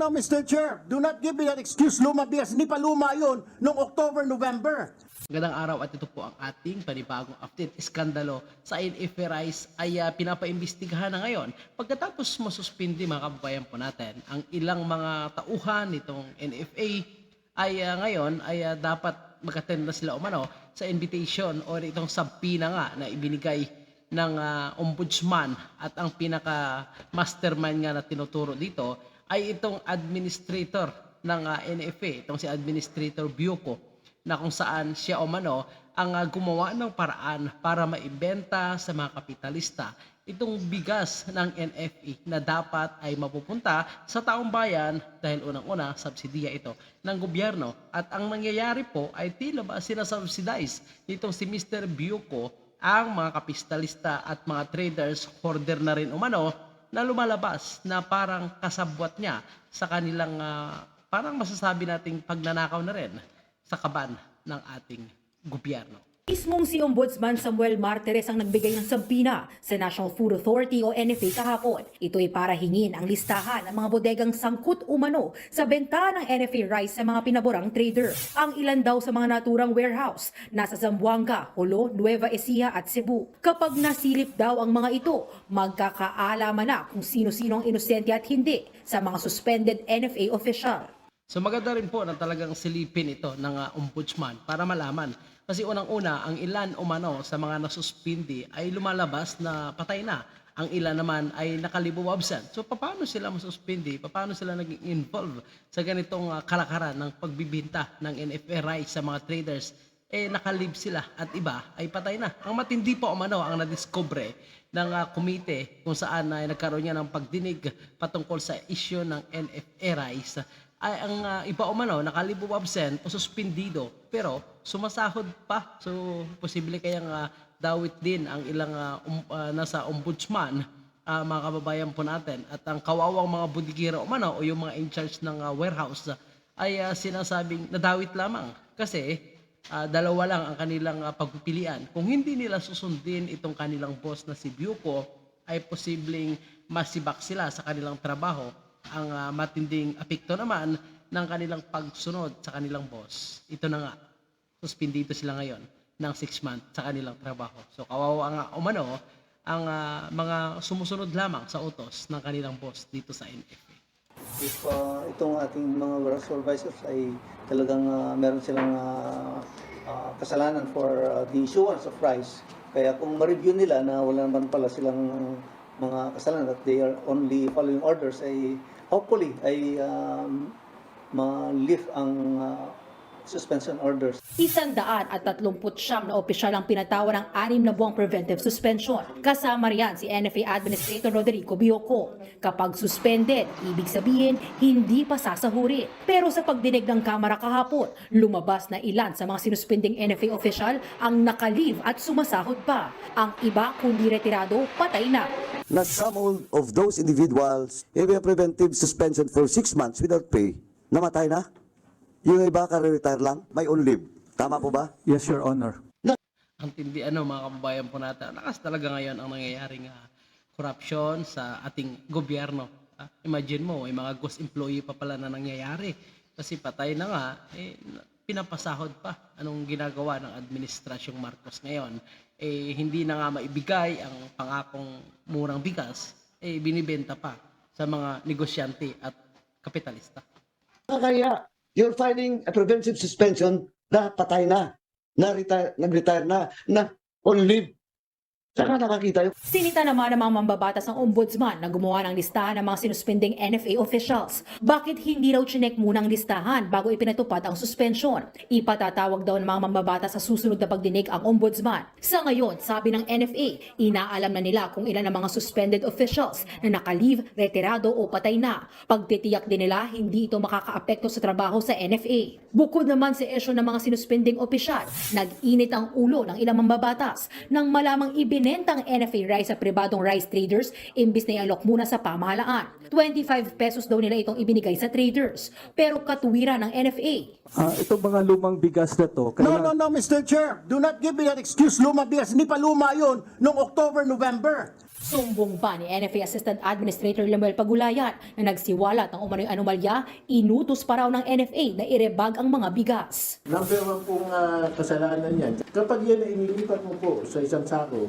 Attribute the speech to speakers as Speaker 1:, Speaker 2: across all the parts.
Speaker 1: no, Mr. Chair. Do not give me that excuse, luma bigas. Hindi pa luma yun noong October, November.
Speaker 2: Magandang araw at ito po ang ating panibagong update. Iskandalo sa NFA Rice ay uh, pinapaimbestigahan na ngayon pagkatapos masuspindi mga kababayan po natin ang ilang mga tauhan nitong NFA ay uh, ngayon ay uh, dapat mag-attend na sila umano sa invitation o itong sabpina nga na ibinigay ng uh, ombudsman at ang pinaka mastermind nga na tinuturo dito ay itong administrator ng uh, NFA, itong si Administrator Biuco na kung saan siya o mano ang uh, gumawa ng paraan para maibenta sa mga kapitalista itong bigas ng NFE na dapat ay mapupunta sa taong bayan dahil unang-una subsidiya ito ng gobyerno at ang nangyayari po ay tila ba sinasubsidize nitong si Mr. Biuco ang mga kapitalista at mga traders hoarder na rin umano na lumalabas na parang kasabwat niya sa kanilang ah, parang masasabi nating pagnanakaw na rin sa kaban ng ating gobyerno.
Speaker 3: Mismong si Ombudsman Samuel Martires ang nagbigay ng sampina sa National Food Authority o NFA kahapon. Ito ay para hingin ang listahan ng mga bodegang sangkut umano sa benta ng NFA rice sa mga pinaborang trader. Ang ilan daw sa mga naturang warehouse nasa Zamboanga, Holo, Nueva Ecija at Cebu. Kapag nasilip daw ang mga ito, magkakaalaman na kung sino-sino ang inosente at hindi sa mga suspended NFA official.
Speaker 2: So maganda rin po na talagang silipin ito ng ah, ombudsman para malaman. Kasi unang-una, ang ilan umano sa mga nasuspindi ay lumalabas na patay na. Ang ilan naman ay nakalibo absent. So paano sila masuspindi? Paano sila naging involved sa ganitong ah, kalakaran ng pagbibinta ng NFA rights sa mga traders? Eh nakalib sila at iba ay patay na. Ang matindi pa umano ang nadiscover ng ah, komite kung saan ay nagkaroon niya ng pagdinig patungkol sa issue ng NFA rights ay ang uh, iba umano nakalibo absent o suspendido. Pero sumasahod pa. So posible kayang uh, dawit din ang ilang uh, um, uh, nasa ombudsman uh, mga kababayan po natin. At ang kawawang mga budigiro umano o yung mga in charge ng uh, warehouse uh, ay uh, sinasabing nadawit lamang. Kasi uh, dalawa lang ang kanilang uh, pagpipilian. Kung hindi nila susundin itong kanilang boss na si Biuco ay posibleng masibak sila sa kanilang trabaho ang ah, matinding apekto naman ng kanilang pagsunod sa kanilang boss. Ito na nga, suspendito sila ngayon ng 6 months sa kanilang trabaho. So kawawa nga umano ang ah, mga sumusunod lamang sa utos ng kanilang boss dito sa NFA.
Speaker 4: if uh, itong ating mga supervisors ay talagang uh, meron silang uh, uh, kasalanan for uh, the issuance of rice. Kaya kung ma-review nila na wala naman pala silang mga kasalanan that they are only following orders ay hopefully ay um, ma-lift ang uh, suspension orders.
Speaker 3: Isandaan at tatlumput siyam na opisyal ang pinatawa ng anim na buwang preventive suspension. Kasama riyan si NFA Administrator Rodrigo Bioco. Kapag suspended, ibig sabihin hindi pa sasahurin. Pero sa pagdinig ng Kamara kahapon, lumabas na ilan sa mga sinuspending NFA official ang nakalive at sumasahod pa. Ang iba kundi retirado, patay na.
Speaker 5: na some of those individuals, a preventive suspension for six months without pay, namatay na. Yung iba ka-retire lang, may on leave. Tama po ba?
Speaker 6: Yes, Your Honor.
Speaker 2: Ang tindi ano mga kababayan po natin, lakas talaga ngayon ang nangyayaring uh, corruption sa ating gobyerno. Ah, imagine mo, may mga ghost employee pa pala na nangyayari. Kasi patay na nga, eh, pinapasahod pa. Anong ginagawa ng Administrasyong Marcos ngayon? Eh, hindi na nga maibigay ang pangakong murang bigas, eh, binibenta pa sa mga negosyante at kapitalista.
Speaker 5: Kaya, you're filing a preventive suspension na patay na, na retire, nag-retire na, na on leave. Saka nakakita yung
Speaker 3: Sinita naman ng mga mambabatas ng ombudsman na gumawa ng listahan ng mga sinuspending NFA officials. Bakit hindi raw chinek muna ang listahan bago ipinatupad ang suspension? Ipatatawag daw ng mga mambabatas sa susunod na pagdinig ang ombudsman. Sa ngayon, sabi ng NFA, inaalam na nila kung ilan ang mga suspended officials na nakalive, retirado o patay na. Pagtitiyak din nila, hindi ito makakaapekto sa trabaho sa NFA. Bukod naman sa esyo ng mga sinuspending opisyal, nag-init ang ulo ng ilang mambabatas nang malamang ibinenta ang NFA rice sa pribadong rice traders imbis na ialok muna sa pamahalaan. 25 pesos daw nila itong ibinigay sa traders. Pero katuwiran ng NFA.
Speaker 6: Ah, itong mga lumang bigas na to,
Speaker 1: No, no,
Speaker 6: kailangan,
Speaker 1: no, Mr. Chair. Do not give me that excuse, luma bigas. Hindi pa luma yun noong October, November.
Speaker 3: Sumbong pa ni NFA Assistant Administrator Lemuel Pagulayan na nagsiwalat ng umano'y anomalya, inutos pa raw ng NFA na irebag ang mga bigas.
Speaker 7: Number one pong ah, kasalanan yan. Kapag yan ay inilipat mo po sa isang sako,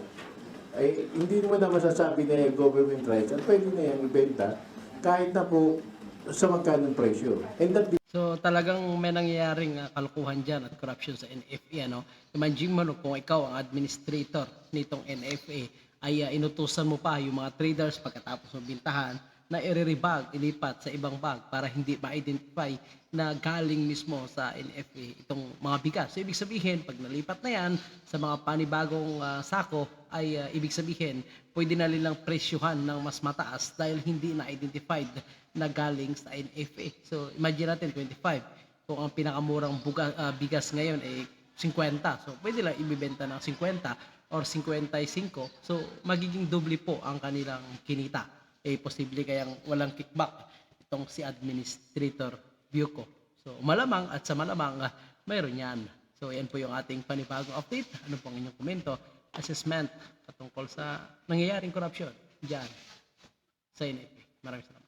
Speaker 7: ay hindi mo na masasabi na yung government rights at pwede na yung ibenta kahit na po sa magkano presyo. And that
Speaker 2: So talagang may nangyayaring uh, kalukuhan dyan at corruption sa NFA. Ano? Imagine mo no, kung ikaw ang administrator nitong NFA ay uh, inutusan mo pa yung mga traders pagkatapos mo bintahan na i-rebag, ilipat sa ibang bag para hindi ma-identify na galing mismo sa NFA itong mga bigas. So ibig sabihin, pag nalipat na yan sa mga panibagong uh, sako, ay uh, ibig sabihin, pwede na nilang presyuhan ng mas mataas dahil hindi na-identified na galing sa NFA. So imagine natin 25. Kung ang pinakamurang buga, ah, bigas ngayon ay 50. So pwede lang ibibenta ng 50 or 55. So magiging doble po ang kanilang kinita. Eh posible kayang walang kickback itong si Administrator Buko. So malamang at sa malamang ah, mayroon yan. So yan po yung ating panibagong update. Ano pong inyong komento, assessment patungkol sa nangyayaring corruption dyan sa NFA. Maraming salamat.